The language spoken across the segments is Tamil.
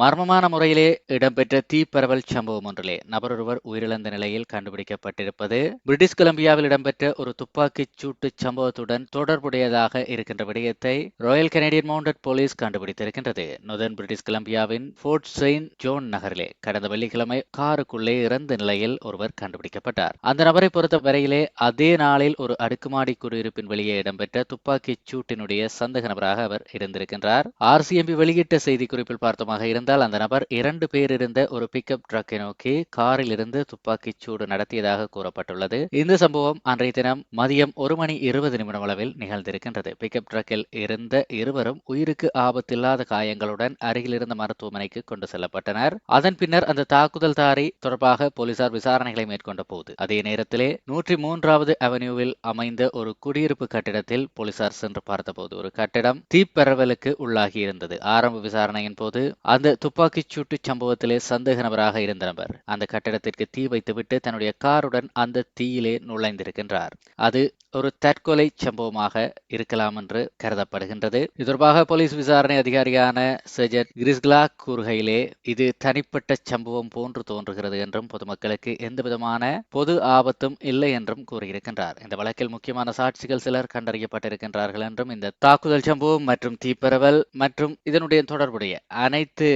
மர்மமான முறையிலே இடம்பெற்ற தீப்பரவல் சம்பவம் ஒன்றிலே நபரொருவர் உயிரிழந்த நிலையில் கண்டுபிடிக்கப்பட்டிருப்பது. பிரிட்டிஷ் கொலம்பியாவில் இடம்பெற்ற ஒரு துப்பாக்கிச் சூட்டு சம்பவத்துடன் தொடர்புடையதாக இருக்கின்ற விடயத்தை ராயல் கனேடியன் மவுண்டட் போலீஸ் கண்டுபிடித்திருக்கின்றது. நொதர்ன் பிரிட்டிஷ் கொலம்பியாவின் போர்ட் செயின்ட் ஜோன் நகரிலே கடந்த வெள்ளிக்கிழமை காருக்குள்ளே இறந்த நிலையில் ஒருவர் கண்டுபிடிக்கப்பட்டார். அந்த நபரை பொறுத்த வரையிலே அதே நாளில் ஒரு அடுக்குமாடி குடியிருப்பின் வெளியே இடம்பெற்ற துப்பாக்கிச் சூட்டினுடைய சந்தேக நபராக அவர் இருந்திருக்கின்றார். ஆர்சிஎம்பி வெளியிட்ட செய்தி குறிப்பில் பார்த்தமாக இருந்தால் அந்த நபர் இரண்டு பேர் இருந்த ஒரு பிக்கப் ட்ரக்கை நோக்கி காரில் இருந்து துப்பாக்கிச் சூடு நடத்தியதாக கூறப்பட்டுள்ளது. இந்த சம்பவம் அன்றைய தினம் மதியம் ஒரு மணி இருபது நிமிடம் அளவில் நிகழ்ந்திருக்கின்றது. பிக்கப் ட்ரக்கில் இருந்த இருவரும் உயிருக்கு ஆபத்தில்லாத காயங்களுடன் அருகில் இருந்த மருத்துவமனைக்கு கொண்டு செல்லப்பட்டனர். அதன் பின்னர் அந்த தாக்குதல்தாரி தொடர்பாக போலீசார் விசாரணைகளை மேற்கொண்ட போது அதே நேரத்திலே நூற்றி மூன்றாவது அவென்யூவில் அமைந்த ஒரு குடியிருப்பு கட்டிடத்தில் போலீசார் சென்று பார்த்தபோது ஒரு கட்டிடம் தீப்பரவலுக்கு உள்ளாகி இருந்தது. ஆரம்ப விசாரணையின் போது அந்த துப்பாக்கிச் சூட்டு சம்பவத்திலே சந்தேக நபராக இருந்த நபர். அந்த கட்டிடத்திற்கு தீ வைத்துவிட்டு தன்னுடைய காருடன் அந்த தீயிலே நுழைந்திருக்கின்றார். அது ஒரு தற்கொலை சம்பவமாக இருக்கலாம் என்று கருதப்படுகின்றது. இது தொடர்பாக போலீஸ் விசாரணை அதிகாரியான சர்ஜன் கிரிஸ்லா கூறுகையிலே இது தனிப்பட்ட சம்பவம் போன்று தோன்றுகிறது என்றும் பொதுமக்களுக்கு எந்த விதமான பொது ஆபத்தும் இல்லை என்றும் கூறியிருக்கின்றார். இந்த வழக்கில் முக்கியமான சாட்சிகள் சிலர் கண்டறியப்பட்டிருக்கின்றார்கள் என்றும் இந்த தாக்குதல் சம்பவம் மற்றும் தீப்பரவல் மற்றும் இதனுடைய தொடர்புடைய அனைத்து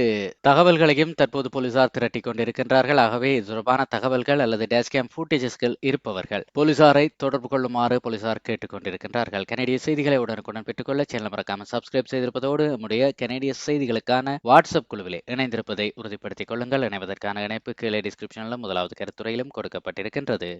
தகவல்களையும் தற்போது போலீசார் திரட்டி கொண்டிருக்கின்றார்கள். ஆகவே இது தொடர்பான தகவல்கள் அல்லது டேஸ்கேம் ஃபூட்டேஜஸ்கள் இருப்பவர்கள். போலீசாரை தொடர்பு கொள்ளுமாறு போலீசார் கேட்டுக் கொண்டிருக்கின்றார்கள். கனடிய செய்திகளை உடனுக்குடன் பெற்றுக்கொள்ள சேனல் மறக்காமல் சப்ஸ்கிரைப் செய்திருப்பதோடு நம்முடைய கனடிய செய்திகளுக்கான வாட்ஸ்அப் குழுவிலே இணைந்திருப்பதை உறுதிப்படுத்திக் கொள்ளுங்கள். இணைவதற்கான இணைப்பு கீழே டிஸ்கிரிப்ஷனிலும் முதலாவது கருத்துறையிலும் கொடுக்கப்பட்டிருக்கின்றது.